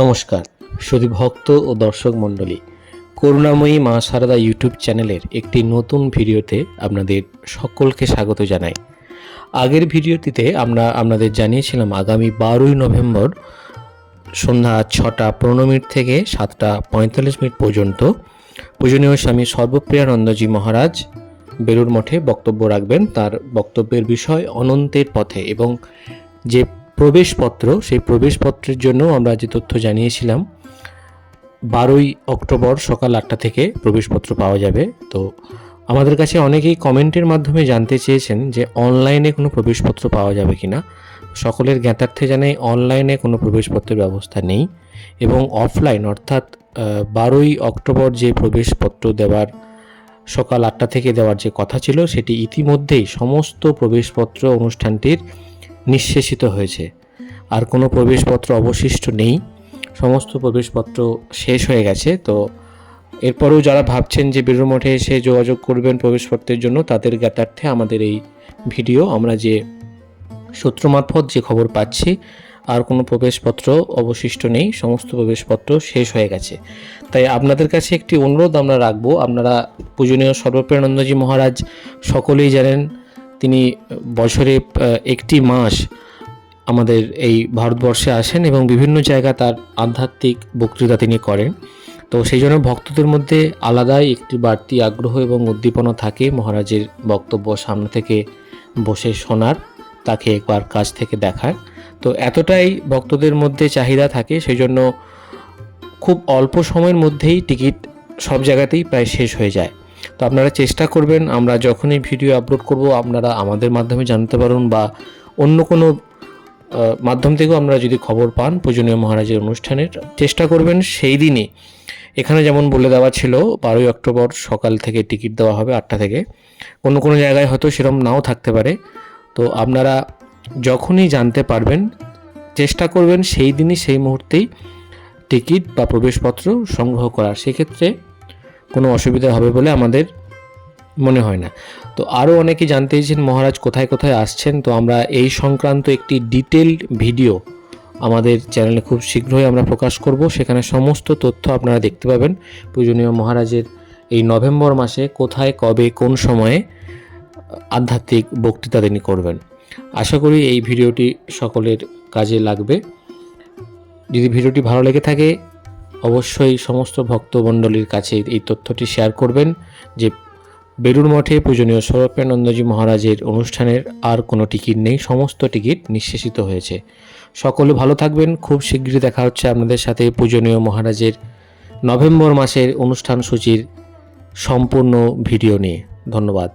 নমস্কার শুধু ভক্ত ও দর্শক মণ্ডলী। করুণাময়ী মা সারদা ইউটিউব চ্যানেলের একটি নতুন ভিডিওতে আপনাদের সকলকে স্বাগত জানাই। আগের ভিডিওটিতে আমরা আপনাদের জানিয়েছিলাম আগামী বারোই নভেম্বর সন্ধ্যা ছটা পনেরো মিনিট থেকে সাতটা পঁয়তাল্লিশ মিনিট পর্যন্ত পূজনীয় স্বামী সর্বপ্রিয়ানন্দজি মহারাজ বেলুর মঠে বক্তব্য রাখবেন। তার বক্তব্যের বিষয় অনন্তের পথে এবং যে প্রবেশপত্র, সেই প্রবেশপত্রের জন্য আমরা যে তথ্য জানিয়েছিলাম, বারোই অক্টোবর সকাল আটটা থেকে প্রবেশপত্র পাওয়া যাবে। তো আমাদের কাছে অনেকেই কমেন্টের মাধ্যমে জানতে চেয়েছেন যে অনলাইনে কোনো প্রবেশপত্র পাওয়া যাবে কি না সকলের জ্ঞাতার্থে জানাই অনলাইনে কোনো প্রবেশপত্রের ব্যবস্থা নেই এবং অফলাইন অর্থাৎ বারোই অক্টোবর যে প্রবেশপত্র দেওয়ার, সকাল আটটা থেকে দেওয়ার যে কথা ছিল, সেটি ইতিমধ্যেই সমস্ত প্রবেশপত্র অনুষ্ঠানটির নিঃশেষিত হয়েছে। আর কোনো প্রবেশপত্র অবশিষ্ট নেই। সমস্ত প্রবেশপত্র শেষ হয়ে গেছে। তো এরপরেও যারা ভাবছেন যে বেলুর মঠে এসে যোগাযোগ করবেন প্রবেশপত্রের জন্য, তাদের জ্ঞাতার্থে আমাদের এই ভিডিও, আমরা যে সূত্র মারফত যে খবর পাচ্ছি, আর কোনো প্রবেশপত্র অবশিষ্ট নেই। সমস্ত প্রবেশপত্র শেষ হয়ে গেছে। তাই আপনাদের কাছে একটি অনুরোধ আমরা রাখব। আপনারা পূজনীয় সর্বপ্রেরণানন্দজি মহারাজ সকলেই জানেন তিনি বছরে একটি মাস আমাদের এই ভারতবর্ষে আসেন এবং বিভিন্ন জায়গা তার আধ্যাত্মিক বক্তৃতা তিনি করেন। তো সেই জন্য ভক্তদের মধ্যে আলাদাই একটি বাড়তি আগ্রহ এবং উদ্দীপনা থাকে মহারাজের বক্তব্য সামনে থেকে বসে শোনার, তাকে একবার কাছ থেকে দেখার। তো এতটাই ভক্তদের মধ্যে চাহিদা থাকে, সেই জন্য খুব অল্প সময়ের মধ্যেই টিকিট সব জায়গাতেই প্রায় শেষ হয়ে যায়। তো আপনারা চেষ্টা করবেন, আমরা যখনই ভিডিও আপলোড করব, আপনারা আমাদের মাধ্যমে জানতে পারুন বা অন্য কোনো মাধ্যম থেকেও আমরা যদি খবর পান পূজনীয় মহারাজের অনুষ্ঠানের, চেষ্টা করবেন সেই দিনই। এখানে যেমন বলে দেওয়া ছিল, বারোই অক্টোবর সকাল থেকে টিকিট দেওয়া হবে আটটা থেকে। অন্য কোনো জায়গায় হয়তো সেরকম নাও থাকতে পারে। তো আপনারা যখনই জানতে পারবেন, চেষ্টা করবেন সেই দিনই, সেই মুহূর্তেই টিকিট বা প্রবেশপত্র সংগ্রহ করার। সেক্ষেত্রে কোনো অসুবিধা হবে বলে আমাদের মনে হয় না। তো আরও অনেকে জানতে চেয়েছেন মহারাজ কোথায় কোথায় আসছেন। তো আমরা এই সংক্রান্ত একটি ডিটেলড ভিডিও আমাদের চ্যানেলে খুব শীঘ্রই আমরা প্রকাশ করব। সেখানে সমস্ত তথ্য আপনারা দেখতে পাবেন। পূজনীয় মহারাজের এই নভেম্বর মাসে কোথায়, কবে, কোন সময়ে আধ্যাত্মিক বক্তৃতা তিনি করবেন। আশা করি এই ভিডিওটি সকলের কাজে লাগবে। যদি ভিডিওটি ভালো লেগে থাকে অবশ্যই সমস্ত ভক্তমণ্ডলীর কাছে এই তথ্যটি শেয়ার করবেন যে বেলুর মঠে পূজনীয় সৌরপ্রানন্দজি মহারাজের অনুষ্ঠানের আর কোনো টিকিট নেই, সমস্ত টিকিট নিঃশেষিত হয়েছে। সকলে ভালো থাকবেন, খুব শীঘ্রই দেখা হচ্ছে আপনাদের সাথে পূজনীয় মহারাজের নভেম্বর মাসের অনুষ্ঠান সূচির সম্পূর্ণ ভিডিও নিয়ে। ধন্যবাদ।